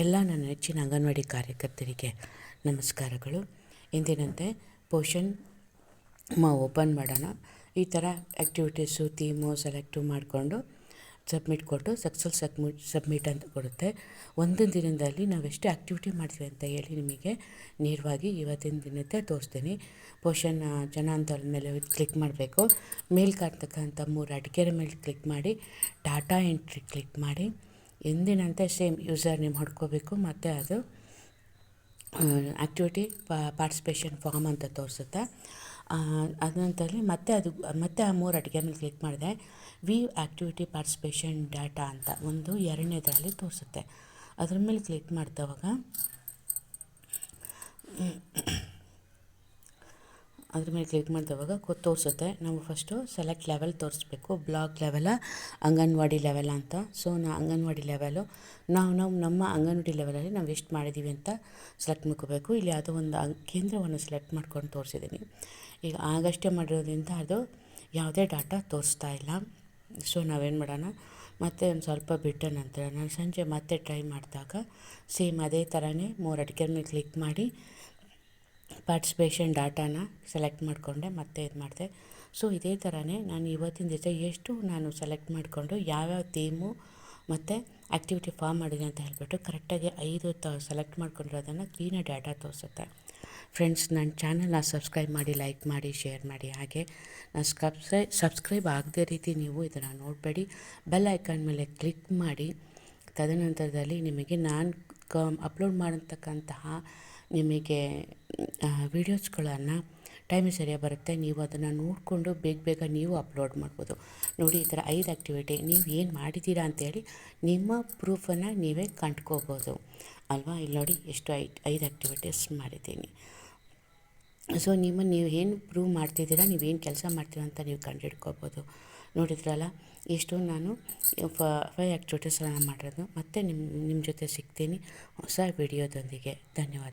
ಎಲ್ಲ ನನ್ನ ನೆಚ್ಚಿನ ಅಂಗನವಾಡಿ ಕಾರ್ಯಕರ್ತರಿಗೆ ನಮಸ್ಕಾರಗಳು. ಎಂದಿನಂತೆ ಪೋಷನ್ ಮಾ ಓಪನ್ ಮಾಡೋಣ. ಈ ಥರ ಆ್ಯಕ್ಟಿವಿಟೀಸು ಥೀಮು, ಸೆಲೆಕ್ಟು ಮಾಡಿಕೊಂಡು ಸಬ್ಮಿಟ್ ಕೊಟ್ಟು ಸಕ್ಸಸ್ ಸಬ್ಮಿಟ್ ಸಬ್ಮಿಟ್ ಅಂತ ಕೊಡುತ್ತೆ. ಒಂದು ದಿನದಲ್ಲಿ ನಾವು ಎಷ್ಟು ಆ್ಯಕ್ಟಿವಿಟಿ ಮಾಡ್ತೀವಿ ಅಂತ ಹೇಳಿ ನಿಮಗೆ ನೇರವಾಗಿ ಇವತ್ತಿನ ದಿನത്തെ ತೋರಿಸ್ತೀನಿ. ಪೋಷನ್ ಜನ ಅಂತ ಮೇಲೆ ಕ್ಲಿಕ್ ಮಾಡಬೇಕು. ಮೇಲ್ ಕಾಣ್ತಕ್ಕಂಥ ಮೂರು ಅಡಿಕೆರೆ ಮೇಲೆ ಕ್ಲಿಕ್ ಮಾಡಿ ಡಾಟಾ ಎಂಟ್ರಿ ಕ್ಲಿಕ್ ಮಾಡಿ. ಎಂದಿನಂತೆ ಸೇಮ್ ಯೂಸರ್ ನೇಮ್ ಹೊಡ್ಕೋಬೇಕು, ಮತ್ತು ಅದು ಆ್ಯಕ್ಟಿವಿಟಿ ಪಾರ್ಟಿಸಿಪೇಷನ್ ಫಾರ್ಮ್ ಅಂತ ತೋರಿಸುತ್ತೆ? ಅದಂತಲ್ಲಿ ಮತ್ತೆ ಅದು, ಮತ್ತೆ ಆ ಮೂರು ಅಡುಗೆ ಮೇಲೆ ಕ್ಲಿಕ್ ಮಾಡಿದೆ. ವಿ ಆ್ಯಕ್ಟಿವಿಟಿ ಪಾರ್ಟಿಸಿಪೇಷನ್ ಡಾಟಾ ಅಂತ ಒಂದು ಎರಡನೇದರಲ್ಲಿ ತೋರಿಸುತ್ತೆ. ಅದ್ರ ಮೇಲೆ ಕ್ಲಿಕ್ ಮಾಡ್ದವಾಗ ಅದ್ರ ಮೇಲೆ ಕ್ಲಿಕ್ ಮಾಡಿದವಾಗ ಕೊ ತೋರಿಸುತ್ತೆ. ನಾವು ಫಸ್ಟು ಸೆಲೆಕ್ಟ್ ಲೆವೆಲ್ ತೋರಿಸ್ಬೇಕು. ಬ್ಲಾಕ್ ಲೆವೆಲ ಅಂಗನವಾಡಿ ಲೆವೆಲ ಅಂತ. ಸೊ ನಾ ಅಂಗನವಾಡಿ ಲೆವೆಲು ನಾವು ನಾವು ನಮ್ಮ ಅಂಗನವಾಡಿ ಲೆವೆಲಲ್ಲಿ ನಾವು ಎಷ್ಟು ಮಾಡಿದ್ದೀವಿ ಅಂತ ಸೆಲೆಕ್ಟ್ ಮಾಡ್ಕೋಬೇಕು. ಇಲ್ಲಿ ಯಾವುದೋ ಒಂದು ಕೇಂದ್ರವನ್ನು ಸೆಲೆಕ್ಟ್ ಮಾಡ್ಕೊಂಡು ತೋರಿಸಿದ್ದೀನಿ. ಈಗ ಆಗಷ್ಟೇ ಮಾಡಿರೋದ್ರಿಂದ ಅದು ಯಾವುದೇ ಡಾಟಾ ತೋರಿಸ್ತಾ ಇಲ್ಲ. ಸೊ ನಾವೇನು ಮಾಡೋಣ? ಮತ್ತೆ ಒಂದು ಸ್ವಲ್ಪ ಬಿಟ್ಟ ನಂತರ ನಾನು ಸಂಜೆ ಮತ್ತೆ ಟ್ರೈ ಮಾಡಿದಾಗ ಸೇಮ್ ಅದೇ ಥರನೇ ಮೂರು ಅಡಿಕೆ ಮೇಲೆ ಕ್ಲಿಕ್ ಮಾಡಿ ಪಾರ್ಟಿಸಿಪೇಷನ್ ಡಾಟಾನ ಸೆಲೆಕ್ಟ್ ಮಾಡಿಕೊಂಡೆ, ಮತ್ತೆ ಇದು ಮಾಡಿದೆ. ಸೊ ಇದೇ ಥರನೇ ನಾನು ಇವತ್ತಿನ ದಿವಸ ಎಷ್ಟು ನಾನು ಸೆಲೆಕ್ಟ್ ಮಾಡಿಕೊಂಡು ಯಾವ್ಯಾವ ಥೀಮು ಮತ್ತು ಆ್ಯಕ್ಟಿವಿಟಿ ಫಾರ್ಮ್ ಮಾಡಿದೆ ಅಂತ ಹೇಳಿಬಿಟ್ಟು ಕರೆಕ್ಟಾಗಿ ಐದು ತ ಸೆಲೆಕ್ಟ್ ಮಾಡ್ಕೊಂಡಿರೋದನ್ನು ಕ್ಲೀನಾಗಿ ಡಾಟಾ ತೋರಿಸುತ್ತೆ. ಫ್ರೆಂಡ್ಸ್ ನನ್ನ ಚಾನಲ್ನ ಸಬ್ಸ್ಕ್ರೈಬ್ ಮಾಡಿ ಲೈಕ್ ಮಾಡಿ ಶೇರ್ ಮಾಡಿ, ಹಾಗೆ ನಾನು ಸಬ್ಸ್ಕ್ರೈ ಸಬ್ಸ್ಕ್ರೈಬ್ ಆಗದೇ ರೀತಿ ನೀವು ಇದನ್ನು ನೋಡಬೇಡಿ. ಬೆಲ್ ಐಕಾನ್ ಮೇಲೆ ಕ್ಲಿಕ್ ಮಾಡಿ, ತದನಂತರದಲ್ಲಿ ನಿಮಗೆ ನಾನು ಕ ಅಪ್ಲೋಡ್ ಮಾಡತಕ್ಕಂತಹ ನಿಮಗೆ ವೀಡಿಯೋಸ್ಗಳನ್ನು ಟೈಮಿಗೆ ಸರಿಯಾಗಿ ಬರುತ್ತೆ, ನೀವು ಅದನ್ನು ನೋಡಿಕೊಂಡು ಬೇಗ ಬೇಗ ನೀವು ಅಪ್ಲೋಡ್ ಮಾಡ್ಬೋದು. ನೋಡಿ, ಈ ಥರ ಐದು ಆ್ಯಕ್ಟಿವಿಟಿ ನೀವು ಏನು ಮಾಡಿದ್ದೀರಾ ಅಂತೇಳಿ ನಿಮ್ಮ ಪ್ರೂಫನ್ನು ನೀವೇ ಕಂಡ್ಕೋಬೋದು. ಅಲ್ವಾ? ಇಲ್ಲಿ ನೋಡಿ, ಎಷ್ಟು ಐದು ಐದು ಆ್ಯಕ್ಟಿವಿಟೀಸ್ ಮಾಡಿದ್ದೀನಿ. ಸೊ ನಿಮ್ಮ, ನೀವು ಏನು ಪ್ರೂವ್ ಮಾಡ್ತಿದ್ದೀರಾ ನೀವೇನು ಕೆಲಸ ಮಾಡ್ತೀರಾ ಅಂತ ನೀವು ಕಂಡುಹಿಡ್ಕೋಬೋದು. ನೋಡಿದ್ರಲ್ಲ ಎಷ್ಟು ನಾನು ಫ ಫೈವ್ ಆ್ಯಕ್ಟಿವಿಟೀಸ್ ಮಾಡಿರೋದು. ಮತ್ತೆ ನಿಮ್ಮ ನಿಮ್ಮ ಜೊತೆ ಸಿಗ್ತೀನಿ ಹೊಸ ವಿಡಿಯೋದೊಂದಿಗೆ ಧನ್ಯವಾದ.